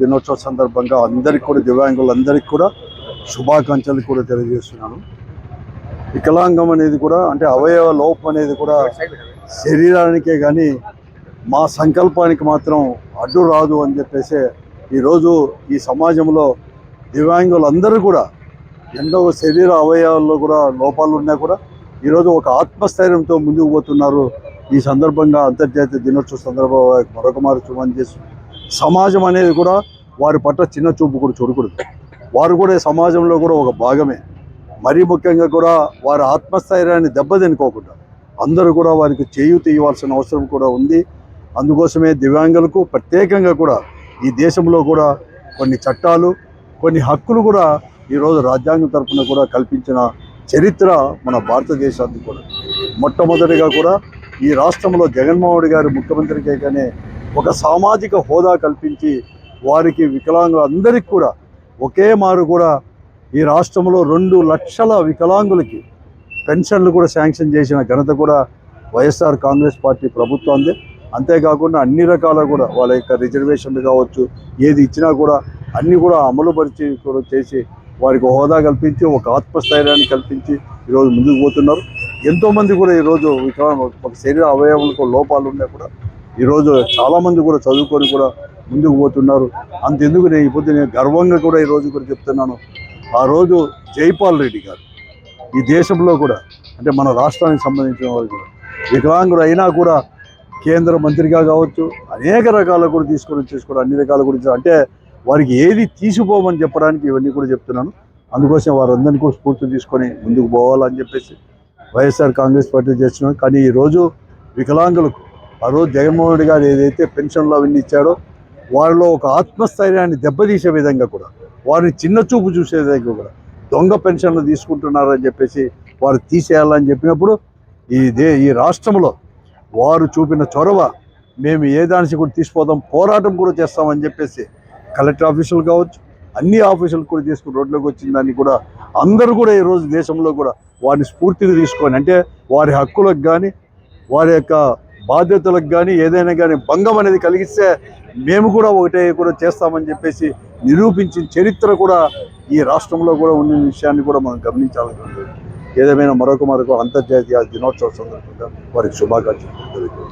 దినోత్సవ సందర్భంగా అందరికి కూడా దివ్యాంగులందరికీ కూడా శుభాకాంక్షలు కూడా తెలియజేస్తున్నాను. వికలాంగం అనేది కూడా అంటే అవయవ లోపం అనేది కూడా శరీరానికే కానీ మా సంకల్పానికి మాత్రం అడ్డు రాదు అని చెప్పేసి ఈరోజు ఈ సమాజంలో దివ్యాంగులందరూ కూడా ఎన్నో శరీర అవయవాల్లో కూడా లోపాలు ఉన్నా కూడా ఈరోజు ఒక ఆత్మస్థైర్యంతో ముందుకు పోతున్నారు. ఈ సందర్భంగా అంతర్జాతీయ దినోత్సవ సందర్భంగా మరొక మారు చూమని చేసి సమాజం అనేది కూడా వారి పట్ల చిన్న చూపు కూడా చూడకూడదు. వారు కూడా సమాజంలో కూడా ఒక భాగమే. మరీ ముఖ్యంగా కూడా వారి ఆత్మస్థైర్యాన్ని దెబ్బతినుకోకుండా అందరూ కూడా వారికి చేయూత ఇవ్వాల్సిన అవసరం కూడా ఉంది. అందుకోసమే దివ్యాంగులకు ప్రత్యేకంగా కూడా ఈ దేశంలో కూడా కొన్ని చట్టాలు కొన్ని హక్కులు కూడా ఈరోజు రాజ్యాంగం తరఫున కూడా కల్పించిన చరిత్ర మన భారతదేశానికి కూడా. మొట్టమొదటిగా కూడా ఈ రాష్ట్రంలో జగన్మోహన్ రెడ్డి గారు ముఖ్యమంత్రికే కానీ ఒక సామాజిక హోదా కల్పించి వారికి వికలాంగులందరికీ కూడా ఒకే మారు కూడా ఈ రాష్ట్రంలో రెండు లక్షల వికలాంగులకి పెన్షన్లు కూడా శాంక్షన్ చేసిన ఘనత కూడా వైఎస్ఆర్ కాంగ్రెస్ పార్టీ ప్రభుత్వందే అంతేకాకుండా అన్ని రకాల కూడా వాళ్ళ యొక్క రిజర్వేషన్లు కావచ్చు ఏది ఇచ్చినా కూడా అన్ని కూడా అమలుపరిచి కూడా చేసి వారికి హోదా కల్పించి ఒక ఆత్మస్థైర్యాన్ని కల్పించి ఈరోజు ముందుకు పోతున్నారు. ఎంతోమంది కూడా ఈరోజు వికలాంగ ఒక శరీర అవయవాలకు లోపాలు ఉన్నా కూడా ఈరోజు చాలామంది కూడా చదువుకొని కూడా ముందుకు పోతున్నారు. అంతెందుకు నేను ఇప్పుడు నేను గర్వంగా కూడా ఈరోజు కూడా చెప్తున్నాను. ఆ రోజు జైపాల్ రెడ్డి గారు ఈ దేశంలో కూడా అంటే మన రాష్ట్రానికి సంబంధించిన వారు కూడా వికలాంగుడు అయినా కూడా కేంద్ర మంత్రిగా కావచ్చు అనేక రకాల కూడా తీసుకొని వచ్చేసి కూడా అన్ని రకాల గురించి అంటే వారికి ఏది తీసిపోమని చెప్పడానికి ఇవన్నీ కూడా చెప్తున్నాను. అందుకోసం వారందరినీ కూడా స్ఫూర్తి తీసుకొని ముందుకు పోవాలని చెప్పేసి వైఎస్ఆర్ కాంగ్రెస్ పార్టీ చేస్తున్నాం. కానీ ఈరోజు వికలాంగులకు ఆ రోజు జగన్మోహన్ రెడ్డి గారు ఏదైతే పెన్షన్లు అవన్నీ ఇచ్చాడో వారిలో ఒక ఆత్మస్థైర్యాన్ని దెబ్బతీసే విధంగా కూడా వారిని చిన్న చూపు చూసే విధంగా కూడా దొంగ పెన్షన్లు తీసుకుంటున్నారని చెప్పేసి వారు తీసేయాలని చెప్పినప్పుడు ఈ దే ఈ రాష్ట్రంలో వారు చూపిన చొరవ మేము ఏ దానికి కూడా తీసిపోదాం పోరాటం కూడా చేస్తామని చెప్పేసి కలెక్టర్ ఆఫీసులు కావచ్చు అన్ని ఆఫీసులు కూడా తీసుకుని రోడ్లోకి వచ్చిన దాన్ని కూడా అందరూ కూడా ఈరోజు దేశంలో కూడా వారిని స్ఫూర్తిగా తీసుకొని అంటే వారి హక్కులకు కానీ వారి యొక్క బాధ్యతలకు కానీ ఏదైనా కానీ భంగం అనేది కలిగిస్తే మేము కూడా ఒకటే కూడా చేస్తామని చెప్పేసి నిరూపించిన చరిత్ర కూడా ఈ రాష్ట్రంలో కూడా ఉన్న విషయాన్ని కూడా మనం గమనించాల్సి ఏదేమైనా మరొక మరొక అంతర్జాతీయ దినోత్సవ సందర్భంగా వారికి శుభాకాంక్షలు